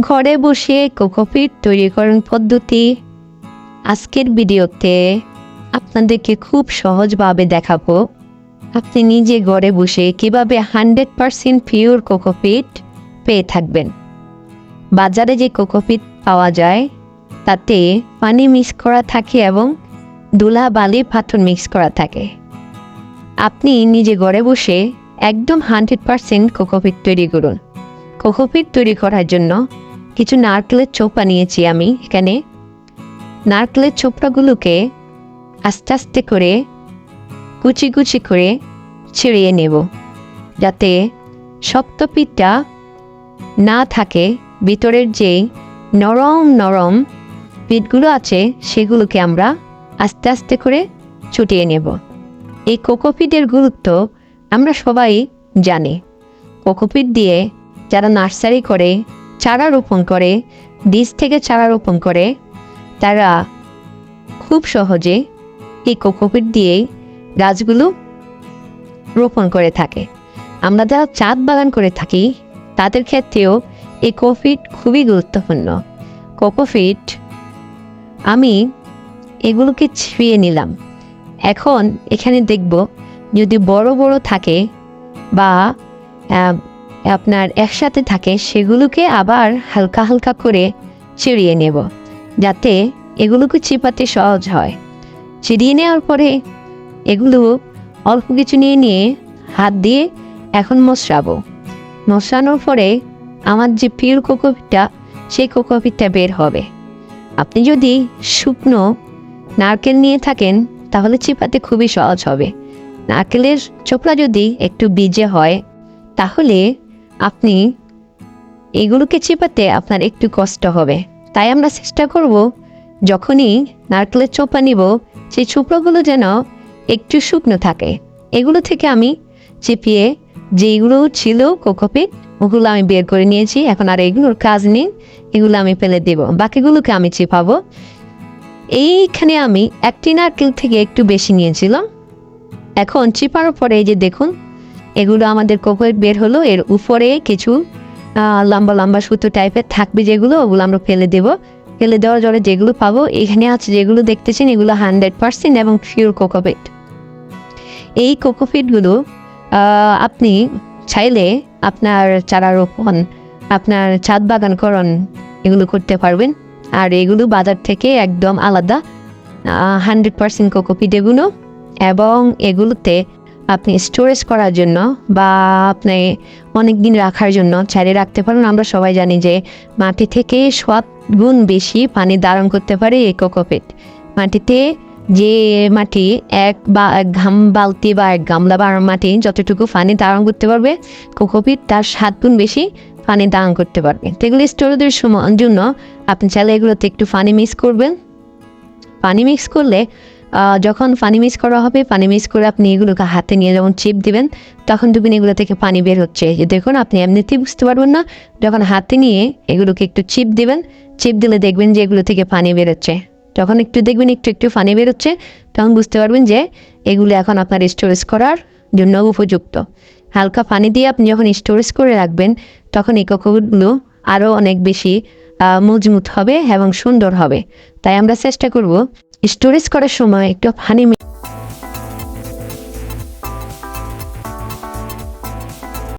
ঘরে বসে কোকোপিট তৈরি করার পদ্ধতি। আজকের ভিডিওতে আপনাদেরকে খুব সহজভাবে দেখাবো, আপনি নিজে ঘরে বসে কীভাবে হান্ড্রেড পারসেন্ট পিওর কোকোপিট পেয়ে থাকবেন। বাজারে যে কোকোপিট পাওয়া যায়, তাতে পানি মিক্স করা থাকে এবং দুলা বালি পাথর মিক্স করা থাকে। আপনি নিজে ঘরে বসে একদম হান্ড্রেড পারসেন্ট কোকোপিট তৈরি করুন। কোকোপিট তৈরি করার জন্য কিছু নারকেলের চোপা নিয়েছি আমি এখানে। নারকেলের চোপড়াগুলোকে আস্তে আস্তে করে, কুচি কুচি করে ছিঁড়িয়ে নেব, যাতে শক্ত পিঠটা না থাকে। ভিতরের যে নরম নরম পিঠগুলো আছে, সেগুলোকে আমরা আস্তে আস্তে করে ছুটিয়ে নেব। এই কোকোপিটের গুরুত্ব আমরা সবাই জানি। কোকোপিট দিয়ে যারা নার্সারি করে চারা রোপণ করে, বীজ থেকে চারা রোপণ করে, তারা খুব সহজে এই কোকোপিট দিয়ে গাছগুলো রোপণ করে থাকে। আমরা যারা চাঁদ বাগান করে থাকি, তাদের ক্ষেত্রেও এই কোকোপিট খুবই গুরুত্বপূর্ণ। কোকোপিট আমি এগুলোকে ছিঁড়িয়ে নিলাম। এখন এখানে দেখব যদি বড় বড় থাকে বা আপনার একসাথে থাকে সেগুলোকে আবার হালকা হালকা করে চিড়িয়ে নেব, যাতে এগুলোকে চিপাতে সহজ হয়। চিড়িয়ে নেওয়ার পরে এগুলো অল্প কিছু নিয়ে নিয়ে হাত দিয়ে এখন মশরাবো। মশরানোর পরে আমার যে পিওর কোকোপিটটা সেই কোকোপিটটা বের হবে। আপনি যদি শুকনো নারকেল নিয়ে থাকেন, তাহলে চিপাতে খুবই সহজ হবে। নারকেলের চোপড়া যদি একটু বীজে হয়, তাহলে আপনি এগুলোকে চেপাতে আপনার একটু কষ্ট হবে। তাই আমরা চেষ্টা করব, যখনই নারকেলের চোপা নিব, সেই চোপড়াগুলো যেন একটু শুকনো থাকে। এগুলো থেকে আমি চেপিয়ে যেগুলো ছিল কোকোপিট, ওগুলো আমি বের করে নিয়েছি। এখন আর এগুলোর কাজ নেই, এগুলো আমি ফেলে দেব। বাকিগুলোকে আমি চেপাবো। এইখানে আমি একটি নারকেল থেকে একটু বেশি নিয়েছিলাম। এখন চিপার পরে এই যে দেখুন এগুলো আমাদের কোকোয়েট বের হলো, এর উপরে কিছু লম্বা লম্বা সুতো টাইপের থাকবে যেগুলো, ওগুলো আমরা ফেলে দেব। ফেলে দেওয়ার জলে যেগুলো পাবো, এখানে আছে যেগুলো দেখতেছেন, এগুলো হান্ড্রেড পার্সেন্ট এবং পিওর কোকোপিট এই কোকোপিটগুলো আপনি চাইলে আপনার চারা রোপণ, আপনার ছাদ বাগান করণ এগুলো করতে পারবেন। আর এগুলো বাজার থেকে একদম আলাদা হান্ড্রেড পার্সেন্ট কোকোপিট এগুলো। এবং এগুলোতে আপনি স্টোরেজ করার জন্য বা আপনি অনেক দিন রাখার জন্য চাইলে রাখতে পারেন। আমরা সবাই জানি যে মাটি থেকে সাত গুণ বেশি পানি ধারণ করতে পারে এই কোকোপিট। মাটিতে যে মাটি এক বা এক ঘাম বালতি বা এক গামলা বা মাটি যতটুকু পানি ধারণ করতে পারবে, কোকোপিট তার সাত গুণ বেশি পানি ধারণ করতে পারবে। তো এগুলো স্টোরেজের সময় জন্য আপনি চাইলে এগুলোতে একটু পানি মিক্স করবেন। পানি মিক্স করলে যখন পানি মিক্স করা হবে, পানি মিক্স করে আপনি এগুলোকে হাতে নিয়ে যখন চিপ দিবেন, তখন দেখবেন এগুলো থেকে পানি বের হচ্ছে। যে দেখুন, আপনি এমনিতেই বুঝতে পারবেন না, যখন হাতে নিয়ে এগুলোকে একটু চিপ দিবেন চিপ দিলে দেখবেন যে এগুলো থেকে পানি বেরোচ্ছে যখন একটু দেখবেন একটু একটু পানি বেরোচ্ছে তখন বুঝতে পারবেন যে এগুলো এখন আপনার স্টোরেজ করার জন্য উপযুক্ত। হালকা পানি দিয়ে আপনি যখন স্টোরেজ করে রাখবেন, তখন এই কোকোগুলো আরও অনেক বেশি মজবুত হবে এবং সুন্দর হবে। তাই আমরা চেষ্টা করব স্টোরেজ করার সময় একটু মি-